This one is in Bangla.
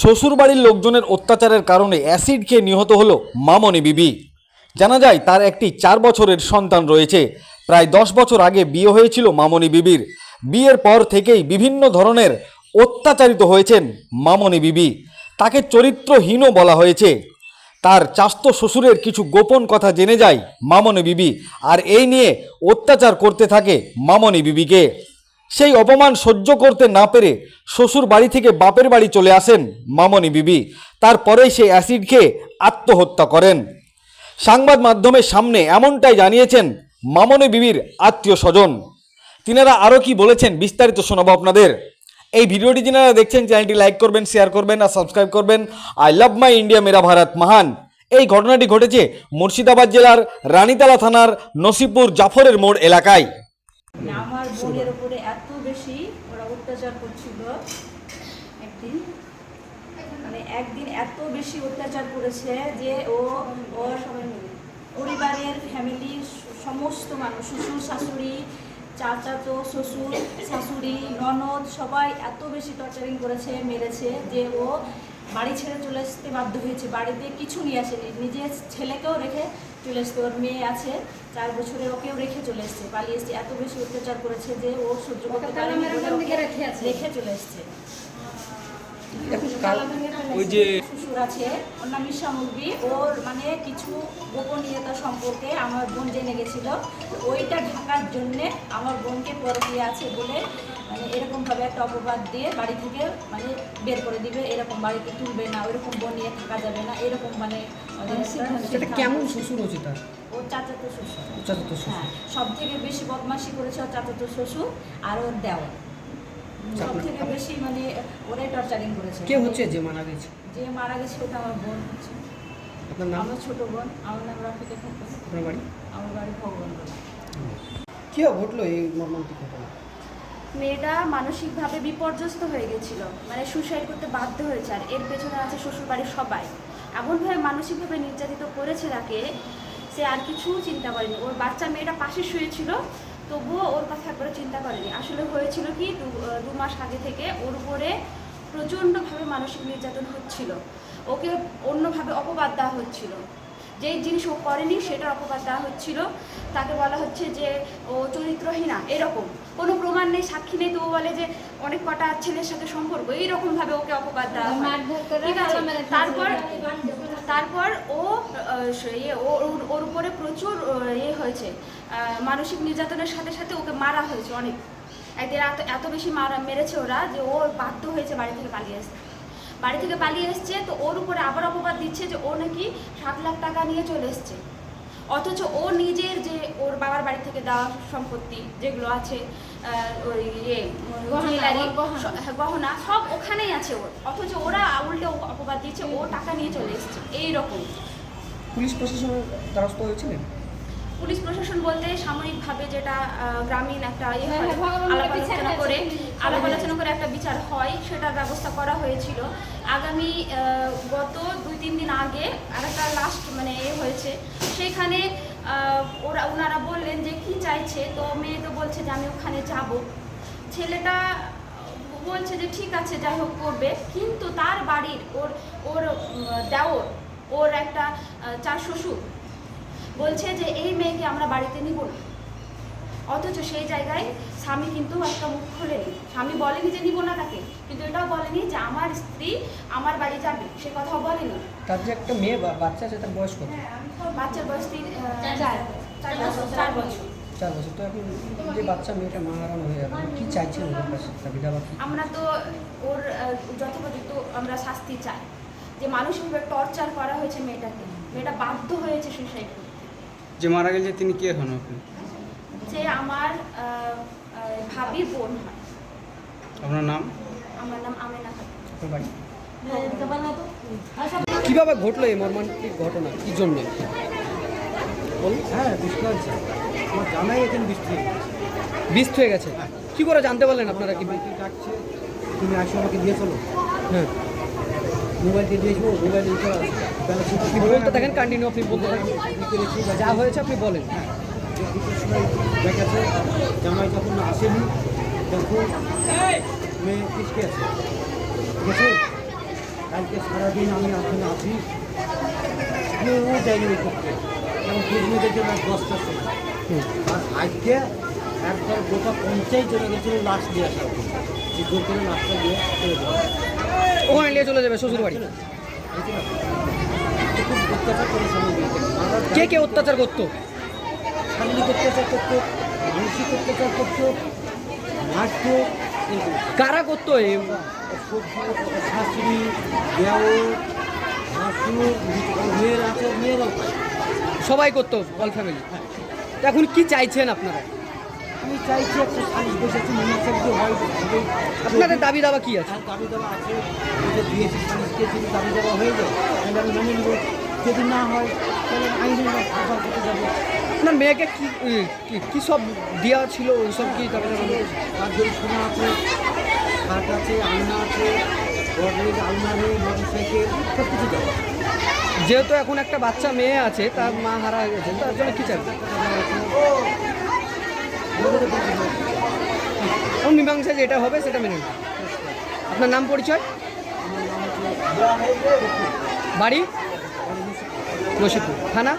শ্বশুরবাড়ির লোকজনের অত্যাচারের কারণে অ্যাসিড খেয়ে নিহত হলো মামনি বিবি। জানা যায়, তার একটি চার বছরের সন্তান রয়েছে। প্রায় দশ বছর আগে বিয়ে হয়েছিল মামনি বিবির। বিয়ের পর থেকেই বিভিন্ন ধরনের অত্যাচারিত হয়েছেন মামনি বিবি। তাকে চরিত্রহীনও বলা হয়েছে। তার চাস্তো শ্বশুরের কিছু গোপন কথা জেনে যায় মামনি বিবি, আর এই নিয়ে অত্যাচার করতে থাকে মামনি বিবিকে। সেই অপমান সহ্য করতে না পেরে শ্বশুর বাড়ি থেকে বাপের বাড়ি চলে আসেন মামনি বিবি। তারপরেই সে অ্যাসিড খেয়ে আত্মহত্যা করেন। সংবাদ মাধ্যমের সামনে এমনটাই জানিয়েছেন মামনি বিবির আত্মীয় স্বজন। তিনারা আরও কি বলেছেন বিস্তারিত শোনাবো আপনাদের। এই ভিডিওটি যিনারা দেখছেন, চ্যানেলটি লাইক করবেন, শেয়ার করবেন আর সাবস্ক্রাইব করবেন। আই লাভ মাই ইন্ডিয়া, মেরা ভারত মহান। এই ঘটনাটি ঘটেছে মুর্শিদাবাদ জেলার রানীতলা থানার নসিপুর জাফরের মোড় এলাকায়। আমার বোনের উপরে এত বেশি ওরা অত্যাচার করছিল, একদিন মানে একদিন এত বেশি অত্যাচার করেছে যে ও ওর পরিবারের ফ্যামিলি সমস্ত মানুষ, শ্বশুর, শাশুড়ি চাচাতো শ্বশুর, শাশুড়ি, ননদ সবাই এত বেশি টর্চারিং করেছে, মেরেছে যে ও বাড়ি ছেড়ে চলে আসতে বাধ্য হয়েছে। বাড়িতে কিছু নিয়ে আসেনি। নিজের ছেলেকেও রেখে চলে এসছে ওর মেয়ে আছে চার বছরে ওকেও রেখে চলে এসছে পালিয়ে এসছে। এত বেশি অত্যাচার করেছে যে ও সহ্য করতে পারেনি। রেখে চলে এসছে ওই যে শ্বশুর আছে ওর নাম ঈশা মুরবি ওর মানে কিছু গোপনীয়তা সম্পর্কে আমার বোন জেনে গেছিল। ওইটা ঢাকার জন্যে আমার বোনকে পরকিয়ে আছে বলে মানে এরকমভাবে একটা অপবাদ দিয়ে বাড়ি থেকে মানে বের করে দিবে এরকম বাড়িতে তুলবে না ওইরকম বোন নিয়ে থাকা যাবে না এরকম মানে সেটা কেমন শ্বশুর হচ্ছে তার? ওর চাচাতো শ্বশুর। চাচাতো শ্বশুর। হ্যাঁ সব থেকে বেশি বদমাশি করেছে ওর চাচাতো শ্বশুর আর ওর দেওয়ার সব থেকে বেশি মানে ওরাই টর্চারিং করেছে। কে হচ্ছে যে মারা গেছে? যে মারা গেছে ওটা আমার বোন হচ্ছে। আপনার নাম? আমার ছোট বোন আমার নাম রাফিকা খাতুন আপনার বাড়ি? আমার বাড়ি ভগবান কি ঘটলো এই মর্মান্তিক ঘটনা? মেয়েটা মানসিকভাবে বিপর্যস্ত হয়ে গেছিল মানে সুসাইড করতে বাধ্য হয়েছে, আর এর পেছনে আছে শ্বশুরবাড়ির সবাই। এমনভাবে মানসিকভাবে নির্যাতিত করেছে তাকে, সে আর কিছু চিন্তা করেনি। ওর বাচ্চা মেয়েটা পাশে শুয়েছিল, তবুও ওর কথা একবারে চিন্তা করেনি। আসলে হয়েছিল কি দু মাস আগে থেকে ওর উপরে প্রচণ্ডভাবে মানসিক নির্যাতন হচ্ছিল। ওকে অন্যভাবে অপবাদ দেওয়া হচ্ছিল। যেই জিনিস ও করেনি সেটার অপবাদ দেওয়া হচ্ছিল। তাকে বলা হচ্ছে যে ও চরিত্রহীনা এরকম। কোনো প্রমাণ নেই সাক্ষী নেই তো ও বলে যে অনেক কটা ছেলের সাথে সম্পর্ক। এইরকম ভাবে ওকে অপবাদ দেওয়া ঠিক আছে? তারপর তারপর ও ইয়ে, ওর- উপরে প্রচুর ইয়ে হয়েছে। মানসিক নির্যাতনের সাথে সাথে ওকে মারা হয়েছে অনেক। একদিন এত এত বেশি মারা মেরেছে ওরা যে ও বাধ্য হয়েছে বাড়ি থেকে পালিয়ে আসতে। বাড়ি থেকে পালিয়ে এসছে তো ওর উপরে আবার অপবাদ দিচ্ছে যে ও নাকি সাত লাখ টাকা নিয়ে চলে এসছে। অথচ ও নিজের যে ওর বাবার বাড়ি থেকে দেওয়া সম্পত্তি যেগুলো আছে ওই ইয়ে হ্যাঁ, গহনা সব ওখানেই আছে ওর। অথচ ওরা উল্টে ও অপবাদ দিচ্ছে ও টাকা নিয়ে চলে এসছে এইরকম। পুলিশ প্রশাসনের দ্বারস্থ হয়েছিলেন? পুলিশ প্রশাসন বলতে সাময়িকভাবে যেটা গ্রামীণ একটা ইয়ে আলাপ আলোচনা করে আলাপ আলোচনা করে একটা বিচার হয় সেটার ব্যবস্থা করা হয়েছিল। আগামী গত দুই তিন দিন আগে আর একটা লাস্ট মানে এ হয়েছে। সেখানে ওরা ওনারা বললেন যে কি চাইছে? তো মেয়ে তো বলছে যে আমি ওখানে যাব। ছেলেটা বলছে যে ঠিক আছে যাই হোক করবে। কিন্তু তার বাড়ির ওর ওর দেওর ওর একটা চার শ্বশুর বলছে যে এই মেয়েকে আমরা বাড়িতে নিব না। অথচ সেই জায়গায় স্বামী কিন্তু একটা মুখ খোলেনি। স্বামী বলেনি যে নিব না তাকে। কিন্তু এটাও বলেনি যে আমার স্ত্রী আমার বাড়ি যাবে। সে কথাও বলেনি। তার যে একটা মেয়ে বা বাচ্চা আছে তার বয়স কত? বাচ্চার বয়স তিন চার চার বছর। চার বছর চার বছর। তো এখন যে বাচ্চা মেয়েটা মারানো হয়ে যাবে কি চাইছেন ওদের কাছে? আমরা তো ওর যথোপযুক্ত আমরা শাস্তি চাই। যে মানসিকভাবে টর্চার করা হয়েছে মেয়েটাকে মেয়েটা বাধ্য হয়েছে সুইসাইড করতে। যে মারা গেছে তিনি কে হন আপনি? যে আমার ভাবির বোন হয়। আপনার নাম? আমার নাম আমেনা কীভাবে ঘটলো এই মর্মান্তিক ঘটনা? কি জন্য? বলুন। হ্যাঁ বৃষ্টি হচ্ছে আমার জামাই এখানে বৃষ্টি হয়ে গেছে। বিষ হয়ে গেছে? কি করে জানতে পারলেন আপনারা কি? ডাকছে তুমি আসো আমাকে দিয়ে চলো। হ্যাঁ। মোবাইল দিয়ে দিয়েছ মোবাইল দিয়ে চলো বেলা ছিল কি বলতে থাকেন কন্টিনিউ আপনি বলতে থাকেন। যা হয়েছে আপনি বলেন। সময় দেখাচ্ছে জামাই তখন মেয়ে পিছকে আছে ঠিক আছে কালকে সারাদিন আমি ওখানে আছি কেউ যায়নি ওই করতে যেমন কুচমিদের জন্য সময় আর আজকে একবার গোটা পঞ্চায়েত চলে গেছিল লাশ দিয়ে আসা যে জোর লাশটা দিয়ে চলে যাওয়া ওখানে নিয়ে চলে যাবে শ্বশুর বাড়ি কে কে অত্যাচার করতো? শারীরিক অত্যাচার করতো মানসিক অত্যাচার করতো মারতো এরকম কারা করতো শাশুড়ি মেয়ের মেয়েরাও সবাই করতো অল ফ্যামিলি এখন কি চাইছেন আপনারা? আমি চাইছি একটা সালিশ বসেছি মীমাংসা হয় আপনাদের দাবি দাবা কি আছে? দাবি আছে দিয়েছি সালিশকে যদি দাবি দেওয়া হয়ে যায় তাহলে আমি মেনে নেব। যদি না হয় তাহলে আইনের ব্যাপার করতে যাব। আপনার মেয়েকে কি কি- সব দেওয়া ছিল ওই সব কি দাবি দাবা? তার জন্য সোনা আছে খাট আছে আলনা আছে গডরেজ আলমারি মোটরসাইকেল সব কিছু দেওয়া যেহেতু এখন একটা বাচ্চা মেয়ে আছে তার মা হারা হয়ে গেছে তার জন্য কি চাইবে এখন মীমাংসা যেটা হবে সেটা মেনে আপনার নাম পরিচয়? বাড়ি? রশিদপুর থানা।